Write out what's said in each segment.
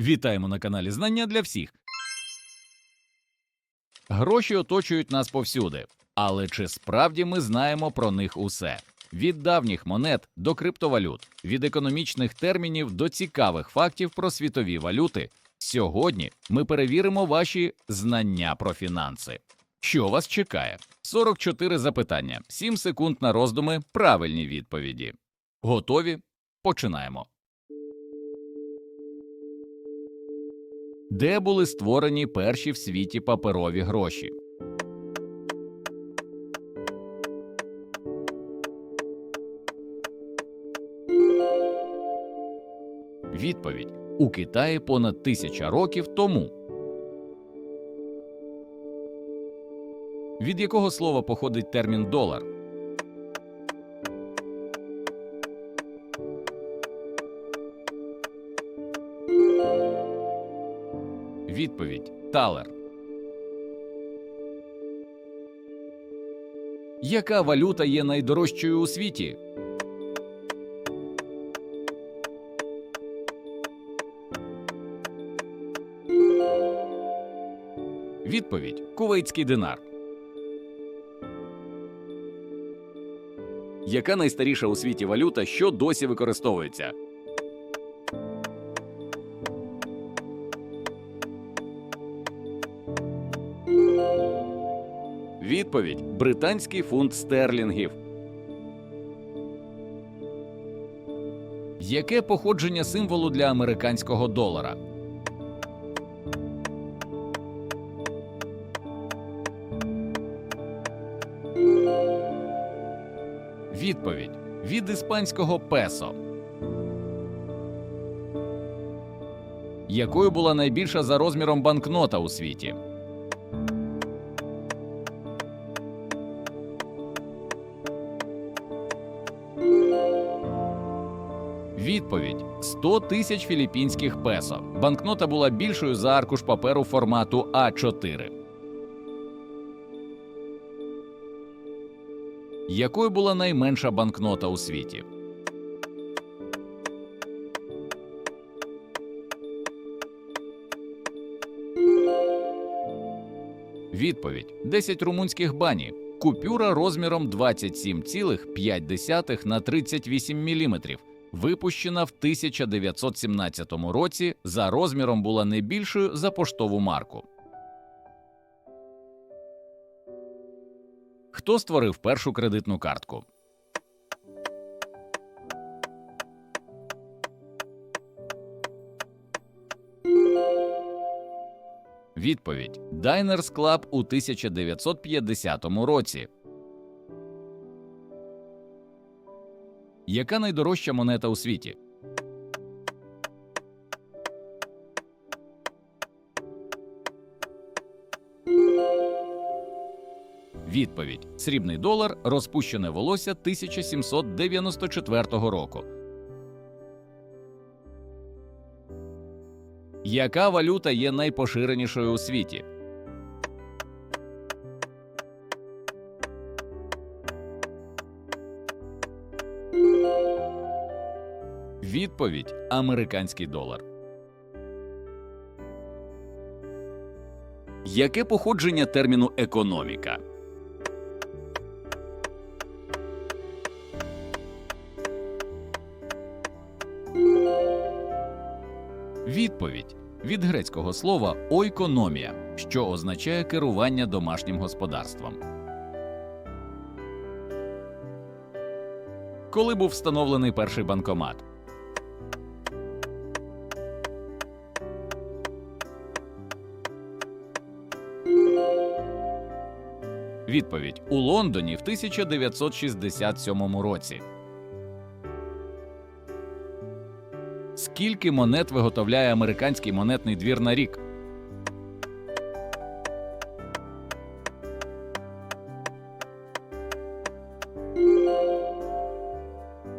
Вітаємо на каналі Знання для всіх. Гроші оточують нас повсюди. Але чи справді ми знаємо про них усе? Від давніх монет до криптовалют, від економічних термінів до цікавих фактів про світові валюти. Сьогодні ми перевіримо ваші знання про фінанси. Що вас чекає? 44 запитання, 7 секунд на роздуми, правильні відповіді. Готові? Починаємо. Де були створені перші в світі паперові гроші? Відповідь у Китаї понад тисяча років тому. Від якого слова походить термін долар? Відповідь талер. Яка валюта є найдорожчою у світі? Відповідь кувейтський динар. Яка найстаріша у світі валюта, що досі використовується? Відповідь британський фунт стерлінгів. Яке походження символу для американського долара? Відповідь від іспанського песо. Якою була найбільша за розміром банкнота у світі? 100 тисяч філіппінських песо. Банкнота була більшою за аркуш паперу формату А4. Якою була найменша банкнота у світі? Відповідь 10 румунських бані. Купюра розміром 27,5 на 38 мм. Випущена в 1917 році, за розміром була не більшою за поштову марку. Хто створив першу кредитну картку? Відповідь Diners Club у 1950 році. Яка найдорожча монета у світі? Відповідь: Срібний долар, розпущене волосся 1794 року. Яка валюта є найпоширенішою у світі? Відповідь американський долар. Яке походження терміну економіка? Відповідь від грецького слова ойкономія, що означає керування домашнім господарством. Коли був встановлений перший банкомат? Відповідь у Лондоні в 1967 році. Скільки монет виготовляє американський монетний двір на рік?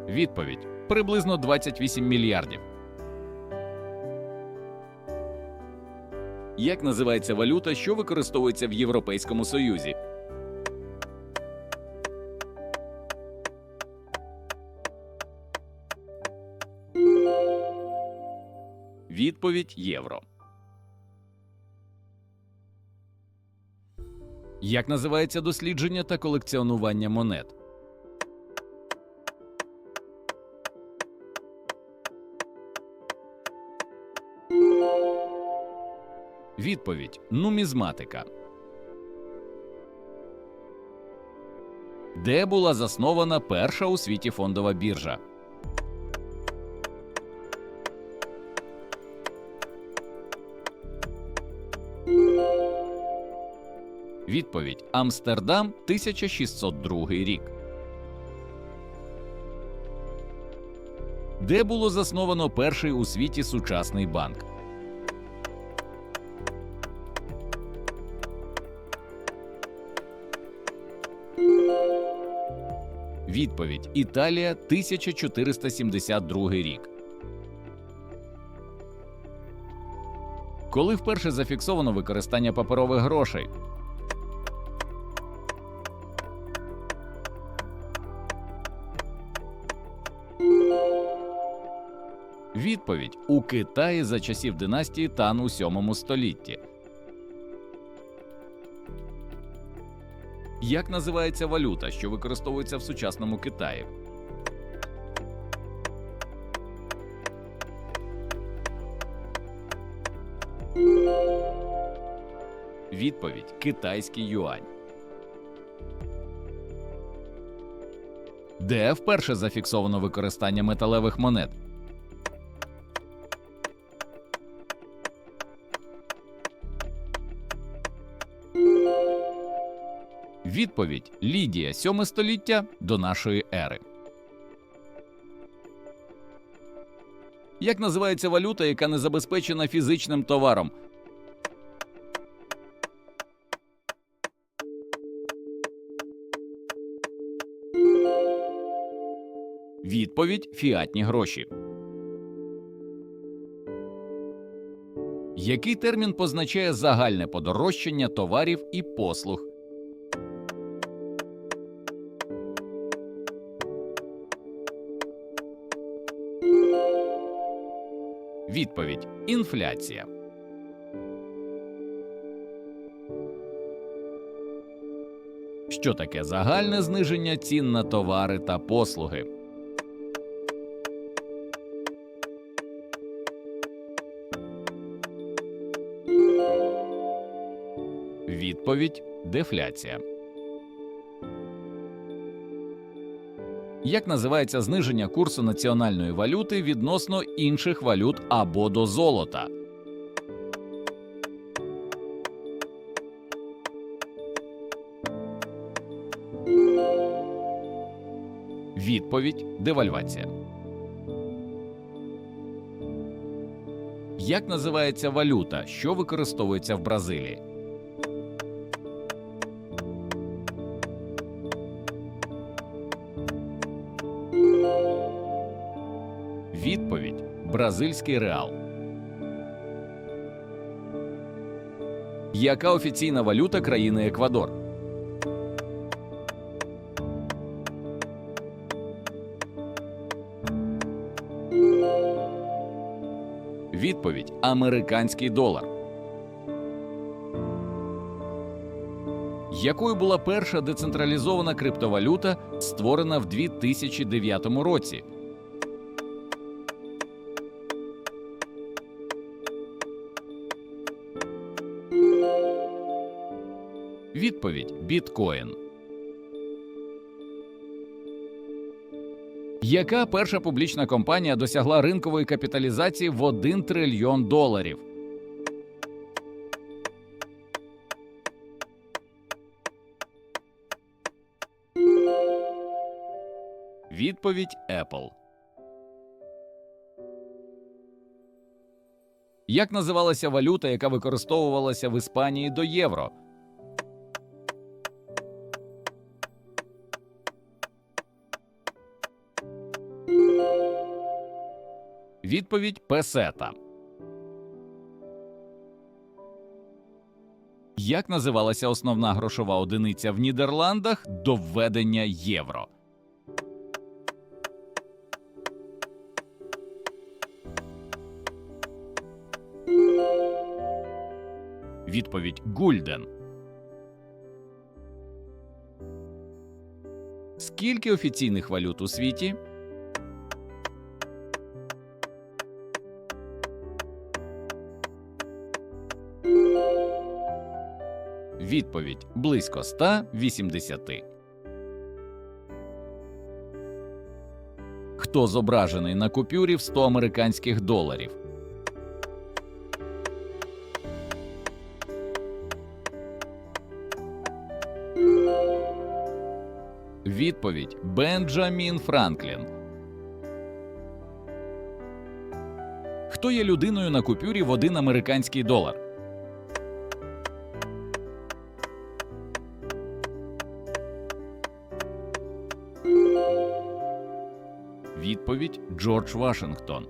Відповідь приблизно 28 мільярдів. Як називається валюта, що використовується в Європейському Союзі? Відповідь євро. Як називається дослідження та колекціонування монет? Відповідь нумізматика. Де була заснована перша у світі фондова біржа? Відповідь Амстердам 1602 рік. Де було засновано перший у світі сучасний банк? Відповідь Італія 1472 рік. Коли вперше зафіксовано використання паперових грошей? Відповідь у Китаї за часів династії Тан у 7 столітті. Як називається валюта, що використовується в сучасному Китаї? Відповідь китайський юань. Де вперше зафіксовано використання металевих монет? Відповідь Лідія 7 століття до нашої ери. Як називається валюта, яка не забезпечена фізичним товаром? Відповідь фіатні гроші. Який термін позначає загальне подорожчання товарів і послуг? Відповідь інфляція. Що таке загальне зниження цін на товари та послуги? Відповідь дефляція. Як називається зниження курсу національної валюти відносно інших валют або до золота? Відповідь девальвація. Як називається валюта, що використовується в Бразилії? Відповідь бразильський реал. Яка офіційна валюта країни Еквадор? Відповідь американський долар. Якою була перша децентралізована криптовалюта, створена в 2009 році? Відповідь біткоін. Яка перша публічна компанія досягла ринкової капіталізації в 1 трильйон доларів? Відповідь Apple. Як називалася валюта, яка використовувалася в Іспанії до євро? Відповідь песета. Як називалася основна грошова одиниця в Нідерландах до введення євро? Відповідь Гульден. Скільки офіційних валют у світі? Відповідь близько 180. Хто зображений на купюрі в 100 американських доларів? Відповідь Бенджамін Франклін. Хто є людиною на купюрі в один американський долар? Відповідь Джордж Вашингтон.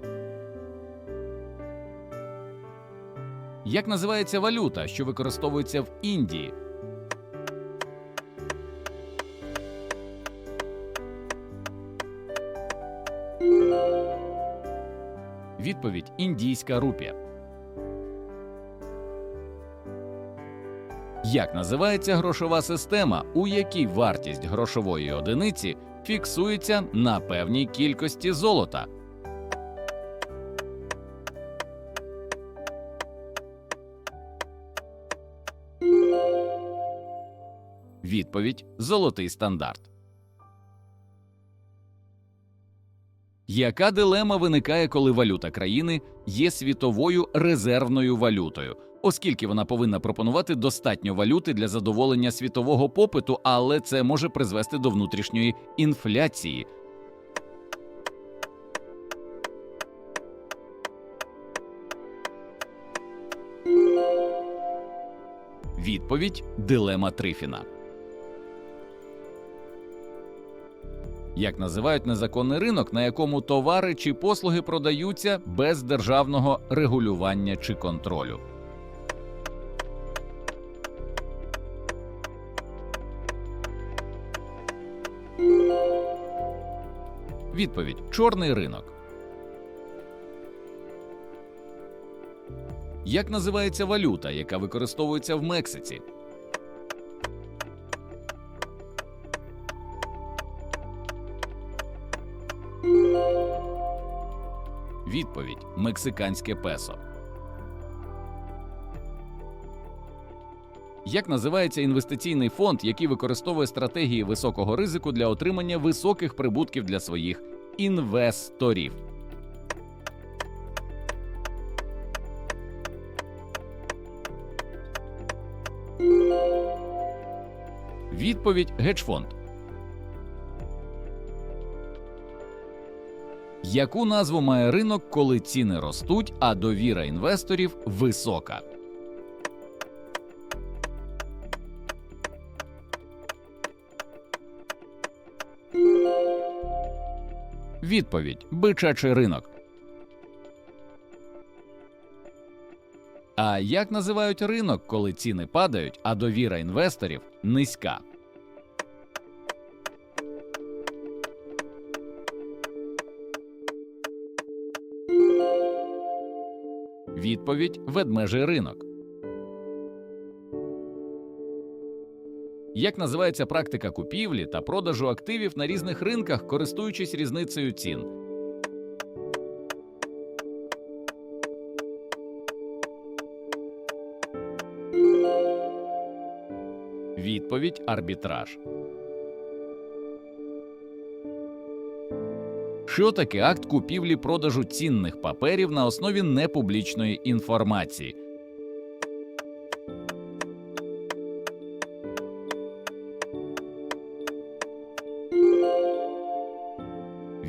Як називається валюта, що використовується в Індії? Відповідь індійська рупія. Як називається грошова система, у якій вартість грошової одиниці фіксується на певній кількості золота? Відповідь Золотий стандарт. Яка дилема виникає, коли валюта країни є світовою резервною валютою, оскільки вона повинна пропонувати достатньо валюти для задоволення світового попиту, але це може призвести до внутрішньої інфляції. Відповідь дилема Трифіна. Як називають незаконний ринок, на якому товари чи послуги продаються без державного регулювання чи контролю? Відповідь чорний ринок. Як називається валюта, яка використовується в Мексиці? Відповідь мексиканське песо. Як називається інвестиційний фонд, який використовує стратегії високого ризику для отримання високих прибутків для своїх інвесторів? Відповідь гедж-фонд. Яку назву має ринок, коли ціни ростуть, а довіра інвесторів висока? Відповідь бичачий ринок. А як називають ринок, коли ціни падають, а довіра інвесторів низька? Відповідь ведмежий ринок. Як називається практика купівлі та продажу активів на різних ринках, користуючись різницею цін? Відповідь арбітраж. Що таке акт купівлі продажу цінних паперів на основі непублічної інформації?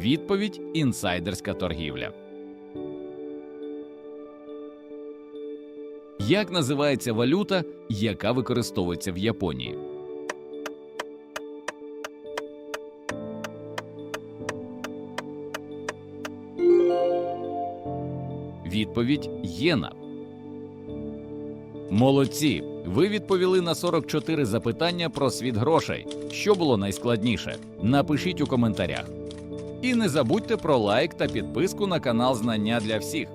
Відповідь інсайдерська торгівля. Як називається валюта, яка використовується в Японії? Відповідь єна. Молодці. Ви відповіли на 44 запитання про світ грошей. Що було найскладніше? Напишіть у коментарях. І не забудьте про лайк та підписку на канал Знання для всіх.